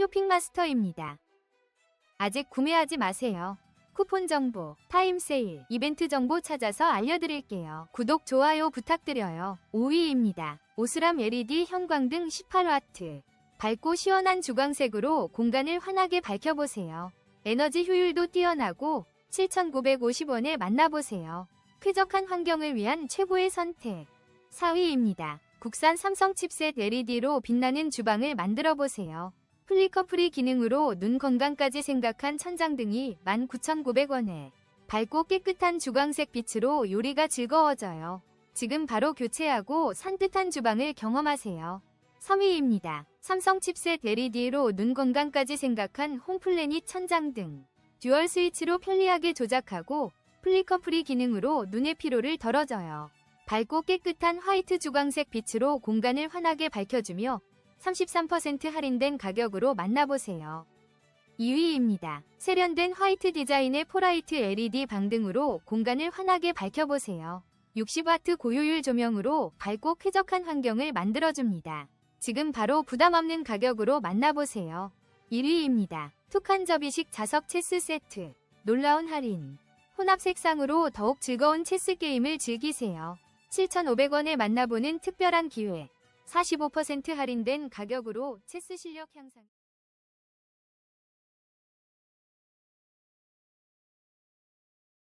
쇼핑마스터입니다. 아직 구매하지 마세요. 쿠폰 정보, 타임 세일, 이벤트 정보 찾아서 알려드릴게요. 구독, 좋아요 부탁드려요. 5위입니다. 오스람 LED 형광등 18와트. 밝고 시원한 주광색으로 공간을 환하게 밝혀보세요. 에너지 효율도 뛰어나고 7,950원에 만나보세요. 쾌적한 환경을 위한 최고의 선택. 4위입니다. 국산 삼성 칩셋 LED로 빛나는 주방을 만들어 보세요. 플리커프리 기능으로 눈 건강까지 생각한 천장등이 19,900원에 밝고 깨끗한 주광색 빛으로 요리가 즐거워져요. 지금 바로 교체하고 산뜻한 주방을 경험하세요. 3위입니다. 삼성 칩셋 LED로 눈 건강까지 생각한 홈플래닛 천장등. 듀얼 스위치로 편리하게 조작하고 플리커프리 기능으로 눈의 피로를 덜어줘요. 밝고 깨끗한 화이트 주광색 빛으로 공간을 환하게 밝혀주며 33% 할인된 가격으로 만나보세요. 2위입니다. 세련된 화이트 디자인의 포라이트 LED 방등으로 공간을 환하게 밝혀보세요. 60W 고효율 조명으로 밝고 쾌적한 환경을 만들어줍니다. 지금 바로 부담 없는 가격으로 만나보세요. 1위입니다. 툭한 접이식 자석 체스 세트. 놀라운 할인. 혼합 색상으로 더욱 즐거운 체스 게임을 즐기세요. 7,500원에 만나보는 특별한 기회. 45% 할인된 가격으로 체스 실력 향상.